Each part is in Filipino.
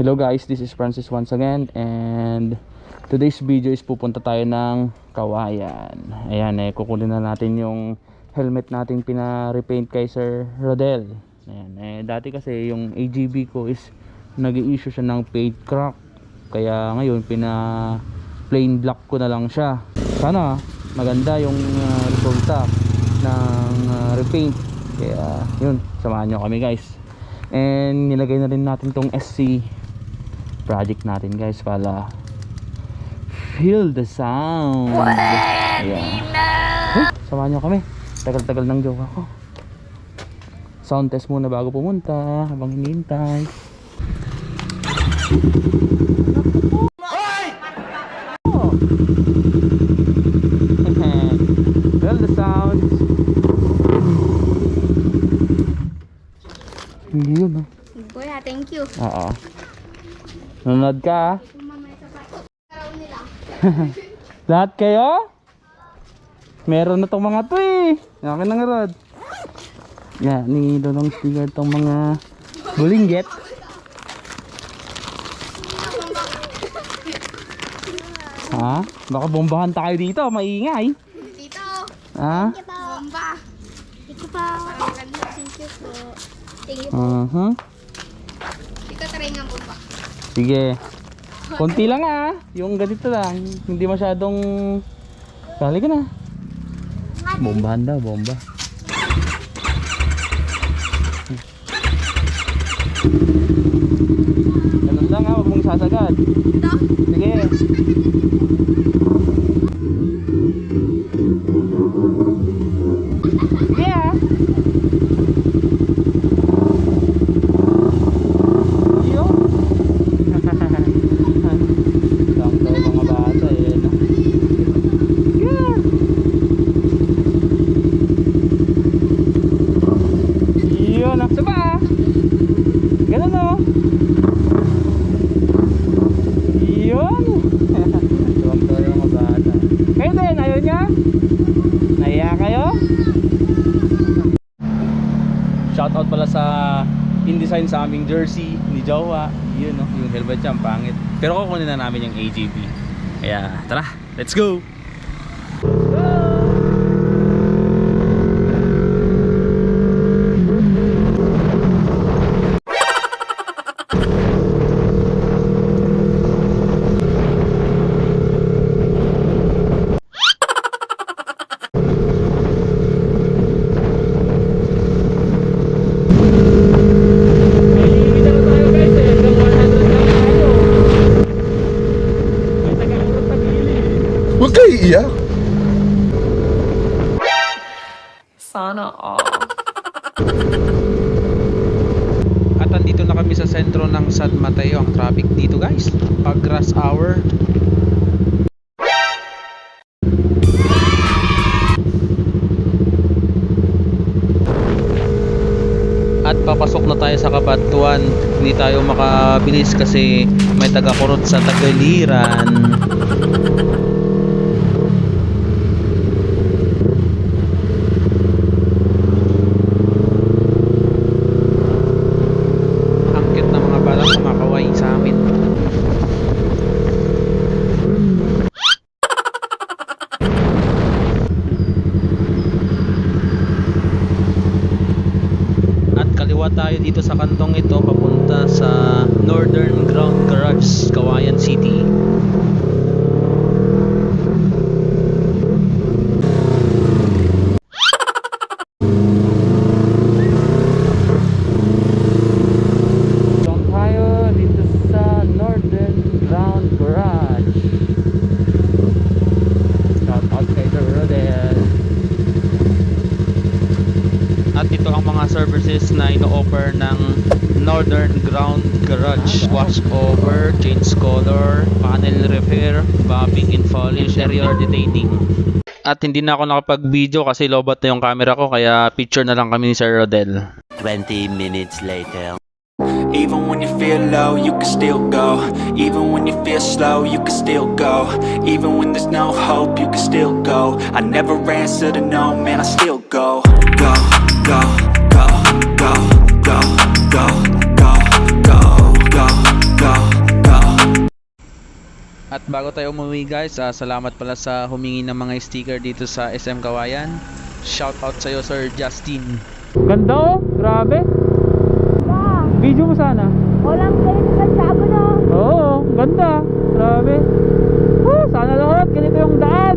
Hello guys, this is Francis once again and today's video is pupunta tayo ng Kawayan. Ayan eh, kukunin na natin yung helmet natin pina-repaint kay Sir Rodel. Ayan eh, dati kasi yung AGB ko is nag issue siya ng paint crack. Kaya ngayon pina plain black ko na lang siya. Sana maganda yung uh, resulta ng uh, repaint. Kaya yun, samahan nyo kami guys. And nilagay na rin natin tong SC project natin guys para feel the sound. Ayan. Huh, samahan nyo kami. Tagal-tagal ng joke ako. Sound test muna bago pumunta habang hinihintay. Oh. feel the sound. Hindi yun ah. Kuya, thank you. Oo. Nanonood ka ah. Nila. Lahat kayo? Meron na tong mga to eh. Akin na nga Rod. Yan, ni Dodong sticker tong mga bulingget. Ha? Baka bombahan tayo dito, maingay. Dito. Ha? Bomba. Thank you po. Thank you po. Thank you po. Uh-huh. Dito try nga bomba. Sige. Konti lang ah. Yung ganito lang. Hindi masyadong... Kali ka na. Bombahan daw, bomba. Ganun lang ha, huwag mong sasagad. Ito? Sige. Sige ah. Iyo. Lang daw mga bata eh. no? Yeah. Yun, ah. Saba ah. Ganun oh. Yun. Tuwang-tuwa yung mga bata. Kayo din, ayaw niya? Naiya kayo? Shoutout pala sa InDesign sa aming jersey ni Jowa. Yun no, yung helmet niya, ang pangit. Pero kukunin na namin yung AJB. Kaya tara, let's go! Huwag kayo iiyak. Sana all. At andito na kami sa sentro ng San Mateo. Ang traffic dito guys. Pag rush hour. At papasok na tayo sa Kabatuan. Hindi tayo makabilis kasi may taga-kurot sa Tagaliran. Ang cute ng mga bata kumakaway sa amin. At kaliwa tayo dito sa kantong ito papunta sa Northern Ground Garage, Kawayan City. services na ino-offer ng Northern Ground Garage. Wash over, change color, panel repair, bobbing and fall, interior detailing. At hindi na ako nakapag-video kasi lobat na yung camera ko kaya picture na lang kami ni Sir Rodel. 20 minutes later. Even when you feel low, you can still go Even when you feel slow, you can still go Even when there's no hope, you can still go I never answer to no, man, I still go Go, go At bago tayo umuwi guys, ah, salamat pala sa humingi ng mga sticker dito sa SM Kawayan. Shout out sa iyo Sir Justin. Ganda oh, grabe. Wow. Video mo sana. Walang ganito sa sabo no. Oo, ganda. Grabe. Woo, sana lahat ganito yung daan.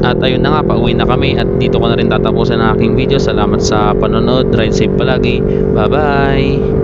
At ayun na nga, pauwi na kami at dito ko na rin tatapusin ang aking video. Salamat sa panonood. Ride safe palagi. Bye-bye.